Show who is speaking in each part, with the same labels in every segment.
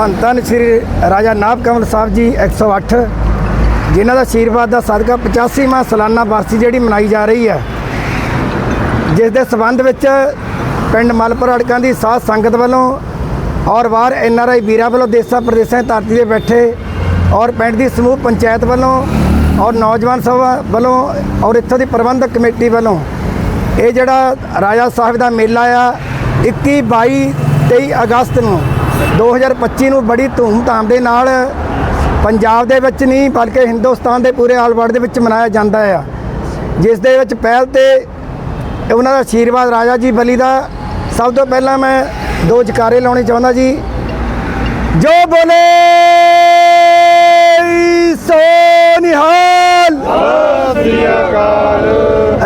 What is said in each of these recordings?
Speaker 1: ਧੰਨ ਧੰਨ ਸ੍ਰੀ ਰਾਜਾ ਨਾਭ ਕਮਲ ਸਾਹਿਬ ਜੀ 108 ਜਿਨ੍ਹਾਂ ਦਾ ਆਸ਼ੀਰਵਾਦ ਦਾ ਸਦਕਾ 85ਵਾਂ ਸਾਲਾਨਾ ਵਰਸੀ ਜਿਹੜੀ ਮਨਾਈ ਜਾ ਰਹੀ ਹੈ, ਜਿਸ ਦੇ ਸਬੰਧ ਵਿੱਚ ਪਿੰਡ ਮਲਪੁਰ ਅੜਕਾਂ ਦੀ ਸਾਧ ਸੰਗਤ ਵੱਲੋਂ ਔਰ ਬਾਹਰ ਐਨ ਆਰ ਆਈ ਵੀਰਾਂ ਵੱਲੋਂ ਦੇਸਾਂ ਪ੍ਰਦੇਸਾਂ ਧਰਤੀ ਦੇ ਬੈਠੇ ਔਰ ਪਿੰਡ ਦੀ ਸਮੂਹ ਪੰਚਾਇਤ ਵੱਲੋਂ ਔਰ ਨੌਜਵਾਨ ਸਭਾ ਵੱਲੋਂ ਔਰ ਇੱਥੋਂ ਦੀ ਪ੍ਰਬੰਧਕ ਕਮੇਟੀ ਵੱਲੋਂ ਇਹ ਜਿਹੜਾ ਰਾਜਾ ਸਾਹਿਬ ਦਾ ਮੇਲਾ ਆ 21 22 23 ਅਗਸਤ ਨੂੰ 2025 ਨੂੰ ਬੜੀ ਧੂਮ-ਧਾਮ ਦੇ ਨਾਲ ਪੰਜਾਬ ਦੇ ਵਿੱਚ ਨਹੀਂ, ਬਲਕਿ ਹਿੰਦੁਸਤਾਨ ਦੇ ਪੂਰੇ ਆਲ ਵਰਲਡ ਦੇ ਵਿੱਚ ਮਨਾਇਆ ਜਾਂਦਾ ਆ। ਜਿਸ ਦੇ ਵਿੱਚ ਪਹਿਲ ਤੇ ਉਹਨਾਂ ਦਾ ਆਸ਼ੀਰਵਾਦ ਰਾਜਾ ਜੀ ਬਲੀ ਦਾ। ਸਭ ਤੋਂ ਪਹਿਲਾਂ ਮੈਂ ਦੋ ਜਕਾਰੇ ਲਾਉਣੇ ਚਾਹੁੰਦਾ ਜੀ। ਜੋ ਬੋਲੇ, ਸੋ ਨਿਹਾਲ।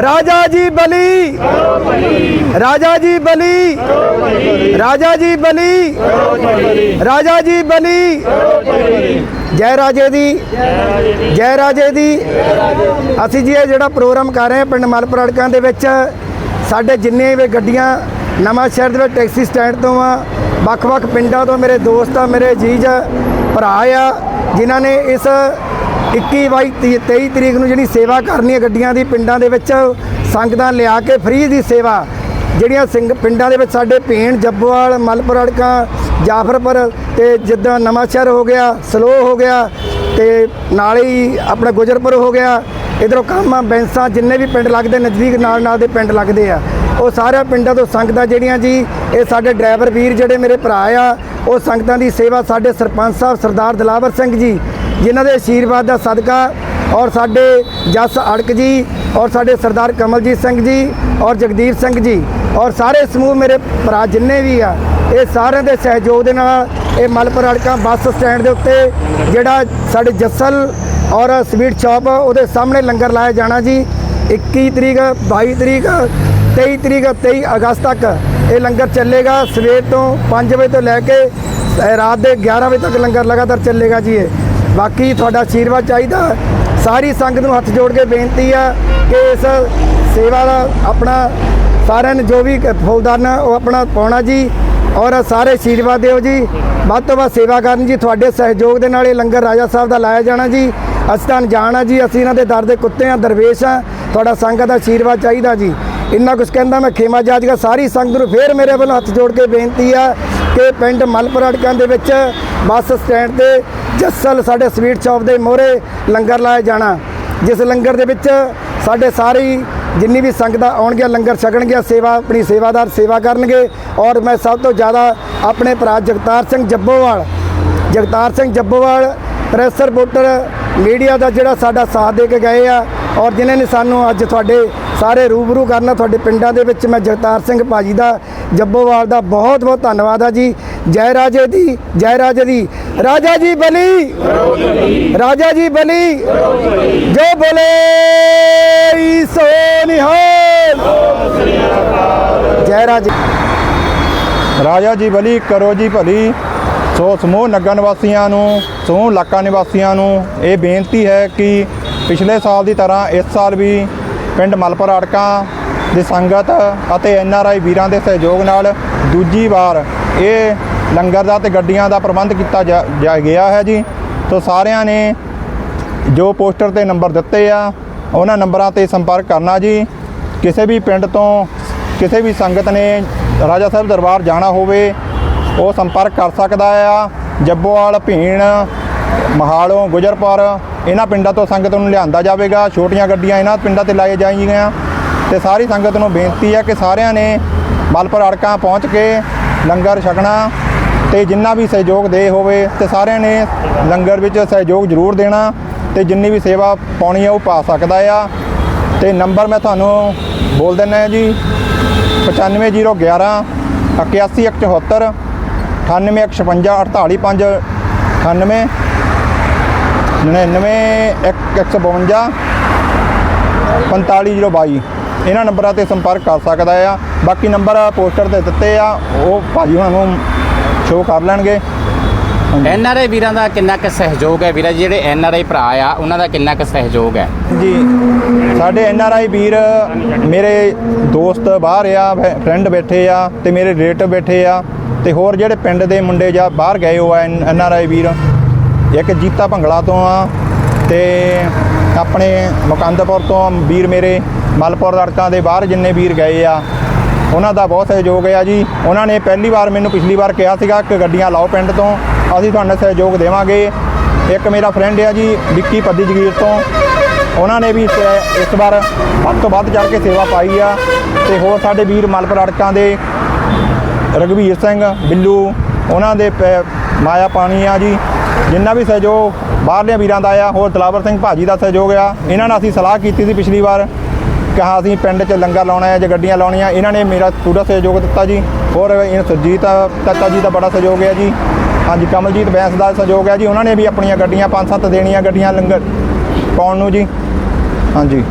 Speaker 1: ਰਾਜਾ ਜੀ ਬਲੀ। ਰਾਜਾ ਜੀ ਬਲੀ। ਰਾਜਾ ਜੀ ਬਲੀ। ਰਾਜਾ ਜੀ ਬਲੀ। ਜੈ ਰਾਜੇ ਦੀ। ਜੈ ਰਾਜੇ ਦੀ। ਅਸੀਂ ਜੀ ਇਹ ਜਿਹੜਾ ਪ੍ਰੋਗਰਾਮ ਕਰ ਰਹੇ ਹਾਂ ਪਿੰਡ ਮਲਪੁਰ ਅੜਕਾਂ ਦੇ ਵਿੱਚ, ਸਾਡੇ ਜਿੰਨੇ ਵੀ ਗੱਡੀਆਂ ਨਵਾਂ ਸ਼ਹਿਰ ਦੇ ਵਿੱਚ ਟੈਕਸੀ ਸਟੈਂਡ ਤੋਂ ਆ, ਵੱਖ-ਵੱਖ ਪਿੰਡਾਂ ਤੋਂ ਮੇਰੇ ਦੋਸਤ ਆ, ਮੇਰੇ ਜੀਜ ਭਰਾ ਆ, ਜਿਨ੍ਹਾਂ ਨੇ ਇਸ 21 22 23 ਤਰੀਕ ਨੂੰ ਜਿਹੜੀ ਸੇਵਾ ਕਰਨੀ ਹੈ ਗੱਡੀਆਂ ਦੀ, ਪਿੰਡਾਂ ਦੇ ਵਿੱਚ ਸੰਗਤਾਂ ਲਿਆ ਕੇ ਫ੍ਰੀ ਦੀ ਸੇਵਾ। ਜਿਹੜੀਆਂ ਸਿੰਘ ਪਿੰਡਾਂ ਦੇ ਵਿੱਚ ਸਾਡੇ ਭੀਣ ਜੱਬਵਾਲ, ਮਲਪੁਰ ਅੜਕਾਂ, ਜਾਫਰਪੁਰ ਤੇ ਜਿੱਦਾਂ ਨਵਾਂਸ਼ਹਿਰ ਹੋ ਗਿਆ ਸਲੋ ਹੋ ਗਿਆ ਤੇ ਨਾਲ ਹੀ ਆਪਣਾ ਗੁਜਰਪੁਰ ਹੋ ਗਿਆ। ਇਧਰੋਂ ਕਾਮਾ, ਬੈਂਸਾ ਜਿੰਨੇ ਵੀ ਪਿੰਡ ਲੱਗਦੇ, ਨਜ਼ਦੀਕ ਨਾਲ ਨਾਲ ਦੇ ਪਿੰਡ ਲੱਗਦੇ ਆ। ਉਹ ਸਾਰੇ ਪਿੰਡਾਂ ਤੋਂ ਸੰਗਤਾਂ ਜਿਹੜੀਆਂ ਜੀ, ਇਹ ਸਾਡੇ ਡਰਾਈਵਰ ਵੀਰ ਜਿਹੜੇ ਮੇਰੇ ਭਰਾ ਆ, ਉਹ ਸੰਗਤਾਂ ਦੀ ਸੇਵਾ ਸਾਡੇ ਸਰਪੰਚ ਸਾਹਿਬ ਸਰਦਾਰ ਦਲਾਵਰ ਸਿੰਘ ਜੀ ਜਿਨ੍ਹਾਂ ਦੇ ਆਸ਼ੀਰਵਾਦ ਦਾ ਸਦਕਾ ਔਰ ਸਾਡੇ ਜਸ ਅੜਕ ਜੀ ਔਰ ਸਾਡੇ ਸਰਦਾਰ ਕਮਲਜੀਤ ਸਿੰਘ ਜੀ ਔਰ ਜਗਦੀਪ ਸਿੰਘ ਜੀ ਔਰ ਸਾਰੇ ਸਮੂਹ ਮੇਰੇ ਭਰਾ ਜਿੰਨੇ ਵੀ ਆ, ਇਹ ਸਾਰਿਆਂ ਦੇ ਸਹਿਯੋਗ ਦੇ ਨਾਲ ਇਹ ਮਲਪੁਰ ਅੜਕਾਂ ਬੱਸ ਸਟੈਂਡ ਦੇ ਉੱਤੇ ਜਿਹੜਾ ਸਾਡੇ ਜੱਸਲ ਔਰ ਸਵੀਟ ਸ਼ਾਪ ਉਹਦੇ ਸਾਹਮਣੇ ਲੰਗਰ ਲਾਇਆ ਜਾਣਾ ਜੀ। 21 ਤਰੀਕ 22 ਤਰੀਕ 23 ਤਰੀਕ 23 ਅਗਸਤ ਤੱਕ ਇਹ ਲੰਗਰ ਚੱਲੇਗਾ। ਸਵੇਰ ਤੋਂ 5 ਵਜੇ ਤੋਂ ਲੈ ਕੇ ਰਾਤ ਦੇ 11 ਵਜੇ ਤੱਕ ਲੰਗਰ ਲਗਾਤਾਰ ਚੱਲੇਗਾ ਜੀ ਇਹ। ਬਾਕੀ ਤੁਹਾਡਾ ਆਸ਼ੀਰਵਾਦ ਚਾਹੀਦਾ ਸਾਰੀ ਸੰਗਤ ਨੂੰ ਹੱਥ ਜੋੜ ਕੇ ਬੇਨਤੀ ਆ ਕਿ ਇਸ ਸੇਵਾ ਦਾ ਆਪਣਾ ਸਾਰਿਆਂ ਨੇ ਜੋ ਵੀ ਕ- ਉਹ ਆਪਣਾ ਪਾਉਣਾ ਜੀ ਔਰ ਸਾਰੇ ਆਸ਼ੀਰਵਾਦ ਦਿਓ ਜੀ। ਵੱਧ ਤੋਂ ਵੱਧ ਸੇਵਾ ਕਰਨ ਜੀ, ਤੁਹਾਡੇ ਸਹਿਯੋਗ ਦੇ ਨਾਲ ਇਹ ਲੰਗਰ ਰਾਜਾ ਸਾਹਿਬ ਦਾ ਲਾਇਆ ਜਾਣਾ ਜੀ। ਅਸੀਂ ਤਾਂ ਅਣਜਾਣ ਆ ਜੀ, ਅਸੀਂ ਇਹਨਾਂ ਦੇ ਦਰ ਦੇ ਕੁੱਤੇ ਆ, ਦਰਵੇਸ਼ ਆ। ਤੁਹਾਡਾ ਸੰਗਤ ਦਾ ਆਸ਼ੀਰਵਾਦ ਚਾਹੀਦਾ ਜੀ। ਇੰਨਾ ਕੁਝ ਕਹਿੰਦਾ ਮੈਂ ਖੇਮਾ ਜਾਜਗਾ ਸਾਰੀ ਸੰਗਤ ਨੂੰ ਫੇਰ ਮੇਰੇ ਵੱਲੋਂ ਹੱਥ ਜੋੜ ਕੇ ਬੇਨਤੀ ਆ ਕਿ ਪਿੰਡ ਮਲਪੁਰ ਅੜਕਾਂ ਦੇ ਵਿੱਚ ਬੱਸ ਸਟੈਂਡ ਤੇ ਜੱਸਲ ਸਾਡੇ ਸਵੀਟ ਸ਼ਾਪ ਦੇ ਮੋਹਰੇ ਲੰਗਰ ਲਾਇਆ ਜਾਣਾ, ਜਿਸ ਲੰਗਰ ਦੇ ਵਿੱਚ ਸਾਡੇ ਸਾਰੀ ਜਿੰਨੀ ਵੀ ਸੰਗਤਾਂ ਆਉਣਗੀਆਂ, ਲੰਗਰ ਛਕਣਗੀਆਂ, ਸੇਵਾ, ਆਪਣੀ ਸੇਵਾਦਾਰ ਸੇਵਾ ਕਰਨਗੇ ਔਰ ਮੈਂ ਸਭ ਤੋਂ ਜ਼ਿਆਦਾ ਆਪਣੇ ਭਰਾ Jagtar Singh Jabbowal, Jagtar Singh Jabbowal press reporter media ਦਾ ਜਿਹੜਾ ਸਾਡਾ ਸਾਥ ਦੇ ਕੇ ਗਏ ਆ ਔਰ ਜਿਨ੍ਹਾਂ ਨੇ ਸਾਨੂੰ ਅੱਜ ਤੁਹਾਡੇ ਸਾਰੇ ਰੂਬਰੂ ਕਰਨਾ, ਤੁਹਾਡੇ ਪਿੰਡਾਂ ਦੇ ਵਿੱਚ ਮੈਂ ਜਗਤਾਰ ਸਿੰਘ ਭਾਜੀ ਦਾ, ਜੱਬੋਵਾਲ ਦਾ ਬਹੁਤ ਬਹੁਤ ਧੰਨਵਾਦ ਆ ਜੀ। ਜੈ ਰਾਜੇ ਦੀ, ਜੈ ਰਾਜੇ ਦੀ। ਰਾਜਾ ਜੀ ਬਲੀ। ਰਾਜਾ ਜੀ ਬਲੀ। ਜੋ ਬੋਲੇ ਸੋ ਨਿਹਾਲ। ਜੈ ਰਾਜੇ।
Speaker 2: ਰਾਜਾ ਜੀ ਬਲੀ, ਕਰੋ ਜੀ ਭਲੀ। ਸੋ ਸਮੂਹ ਨਗਰ ਨਿਵਾਸੀਆਂ ਨੂੰ, ਸਮੂਹ ਇਲਾਕਾ ਨਿਵਾਸੀਆਂ ਨੂੰ ਇਹ ਬੇਨਤੀ ਹੈ ਕਿ ਪਿਛਲੇ ਸਾਲ ਦੀ ਤਰ੍ਹਾਂ ਇਸ ਸਾਲ ਵੀ ਪਿੰਡ ਮਲਪੁਰ ਅੜਕਾਂ ਦੀ ਸੰਗਤ ਅਤੇ ਐਨ ਆਰ ਆਈ ਵੀਰਾਂ ਦੇ ਸਹਿਯੋਗ ਨਾਲ ਦੂਜੀ ਵਾਰ ਇਹ ਲੰਗਰ ਦਾ ਤੇ ਗੱਡੀਆਂ ਦਾ ਪ੍ਰਬੰਧ ਕੀਤਾ ਜਾ ਜਾ ਗਿਆ ਹੈ ਜੀ। ਸੋ ਸਾਰਿਆਂ ਨੇ ਜੋ ਪੋਸਟਰ ਤੇ ਨੰਬਰ ਦਿੱਤੇ ਆ, ਉਹਨਾਂ ਨੰਬਰਾਂ ਤੇ ਸੰਪਰਕ ਕਰਨਾ ਜੀ। ਕਿਸੇ ਵੀ ਪਿੰਡ ਤੋਂ ਕਿਸੇ ਵੀ ਸੰਗਤ ਨੇ ਰਾਜਾ ਸਾਹਿਬ ਦਰਬਾਰ ਜਾਣਾ ਹੋਵੇ, ਉਹ ਸੰਪਰਕ ਕਰ ਸਕਦਾ ਆ। ਜੱਬੋਵਾਲ, ਭੀਣ, ਮਹਾਲੋਂ, ਗੁਜਰਪੁਰ, ਇਹਨਾਂ ਪਿੰਡਾਂ ਤੋਂ ਸੰਗਤ ਨੂੰ ਲਿਆਂਦਾ ਜਾਵੇਗਾ। ਛੋਟੀਆਂ ਗੱਡੀਆਂ ਇਹਨਾਂ ਪਿੰਡਾਂ ਤੇ ਲਾਏ ਜਾਈਆਂ। ਤੇ ਸਾਰੀ ਸੰਗਤ ਨੂੰ ਬੇਨਤੀ ਹੈ ਕਿ ਸਾਰਿਆਂ ਨੇ ਮਲਪੁਰ ਅੜਕਾਂ ਪਹੁੰਚ ਕੇ ਲੰਗਰ ਛਕਣਾ ਤੇ ਜਿੰਨਾ ਵੀ ਸਹਿਯੋਗ ਦੇ ਹੋਵੇ ਤੇ ਸਾਰਿਆਂ ਨੇ ਲੰਗਰ ਵਿੱਚ ਸਹਿਯੋਗ ਜ਼ਰੂਰ ਦੇਣਾ ਤੇ ਜਿੰਨੀ ਵੀ ਸੇਵਾ ਪਾਉਣੀ ਆ ਉਹ ਪਾ ਸਕਦਾ ਆ। ਤੇ ਨੰਬਰ ਮੈਂ ਤੁਹਾਨੂੰ ਬੋਲ ਦਿੰਦਾ ਜੀ 95011 8174 9856 485 98 99 152 4502 ਇਹਨਾਂ ਨੰਬਰਾਂ ਤੇ ਸੰਪਰਕ ਕਰ ਸਕਦਾ ਆ। ਬਾਕੀ ਨੰਬਰ ਪੋਸਟਰ ਤੇ ਦਿੱਤੇ ਆ ਉਹ ਭਾਜੀ ਹੁਣਾਂ ਨੂੰ ਸ਼ੋਅ ਕਰ ਲੈਣਗੇ।
Speaker 3: ਐਨ ਆਰ ਆਈ ਵੀਰਾਂ ਦਾ ਕਿੰਨਾ ਕੁ ਸਹਿਯੋਗ ਹੈ ਵੀਰਾ ਜਿਹੜੇ ਐਨ ਆਰ ਆਈ ਭਰਾ ਆ ਉਹਨਾਂ ਦਾ ਕਿੰਨਾ ਕੁ ਸਹਿਯੋਗ ਹੈ?
Speaker 2: ਜੀ ਸਾਡੇ ਐਨ ਆਰ ਆਈ ਵੀਰ ਮੇਰੇ ਦੋਸਤ ਬਾਹਰ ਆ ਫਰੈਂਡ ਬੈਠੇ ਆ ਤੇ ਮੇਰੇ ਰਿਲੇਟਿਵ ਬੈਠੇ ਆ ਤੇ ਹੋਰ ਜਿਹੜੇ ਪਿੰਡ ਦੇ ਮੁੰਡੇ ਜਾਂ ਬਾਹਰ ਗਏ ਹੋ ਆ ਐਨ ਆਰ ਆਈ ਵੀਰ ਇੱਕ ਜੀਤਾ ਭੰਗਲਾ ਤੋਂ ਆ ਤੇ ਆਪਣੇ ਮੁਕੰਦਪੁਰ ਤੋਂ ਵੀਰ ਮੇਰੇ ਮਲਪੁਰ ਲੜਕਾਂ ਦੇ ਬਾਹਰ ਜਿੰਨੇ ਵੀਰ ਗਏ ਆ, ਉਹਨਾਂ ਦਾ ਬਹੁਤ ਸਹਿਯੋਗ ਹੈ ਜੀ। ਉਹਨਾਂ ਨੇ ਪਹਿਲੀ ਵਾਰ ਮੈਨੂੰ ਪਿਛਲੀ ਵਾਰ ਕਿਹਾ ਸੀਗਾ ਕਿ ਗੱਡੀਆਂ ਲਾਓ ਪਿੰਡ ਤੋਂ, ਅਸੀਂ ਤੁਹਾਨੂੰ ਸਹਿਯੋਗ ਦੇਵਾਂਗੇ। ਇੱਕ ਮੇਰਾ ਫਰੈਂਡ ਹੈ ਜੀ, ਵਿੱਕੀ ਪੱਦੀ ਜਗੀਰ ਤੋਂ। ਉਹਨਾਂ ਨੇ ਵੀ ਇਸ ਵਾਰ ਵੱਧ ਤੋਂ ਵੱਧ ਚੜ੍ਹ ਕੇ ਸੇਵਾ ਪਾਈ ਆ। ਤੇ ਹੋਰ ਸਾਡੇ ਵੀਰ ਮਲਪੁਰ ਅੜਕਾਂ ਦੇ ਰਗਵੀਰ ਸਿੰਘ, ਬਿੱਲੂ, ਉਹਨਾਂ ਦੇ ਪੈ- ਮਾਇਆ ਪਾਣੀ ਆ ਜੀ। ਜਿੰਨਾ ਵੀ ਸਹਿਯੋਗ ਬਾਹਰਲੇ ਵੀਰਾਂ ਦਾ ਆ, ਹੋਰ ਦਲਾਵਰ ਸਿੰਘ ਭਾਜੀ ਦਾ ਸਹਿਯੋਗ ਆ। ਇਹਨਾਂ ਨਾਲ ਅਸੀਂ ਸਲਾਹ ਕੀਤੀ ਸੀ ਪਿਛਲੀ ਵਾਰ ਕਿਹਾ ਅਸੀਂ ਪਿੰਡ 'ਚ ਲੰਗਰ ਲਾਉਣਾ ਹੈ ਜਾਂ ਗੱਡੀਆਂ ਲਾਉਣੀਆਂ, ਇਹਨਾਂ ਨੇ ਮੇਰਾ ਪੂਰਾ ਸਹਿਯੋਗ ਦਿੱਤਾ ਜੀ। ਹੋਰ ਇਹ ਸੁਰਜੀਤ, ਚਾਚਾ ਜੀ ਦਾ ਬੜਾ ਸਹਿਯੋਗ ਹੈ ਜੀ। ਹਾਂਜੀ, ਕਮਲਜੀਤ ਬੈਂਸ ਦਾ ਸਹਿਯੋਗ ਹੈ ਜੀ। ਉਹਨਾਂ ਨੇ ਵੀ ਆਪਣੀਆਂ ਗੱਡੀਆਂ, ਪੰਜ ਸੱਤ ਦੇਣੀਆਂ ਗੱਡੀਆਂ ਲੰਗਰ ਪਾਉਣ ਨੂੰ ਜੀ। ਹਾਂਜੀ।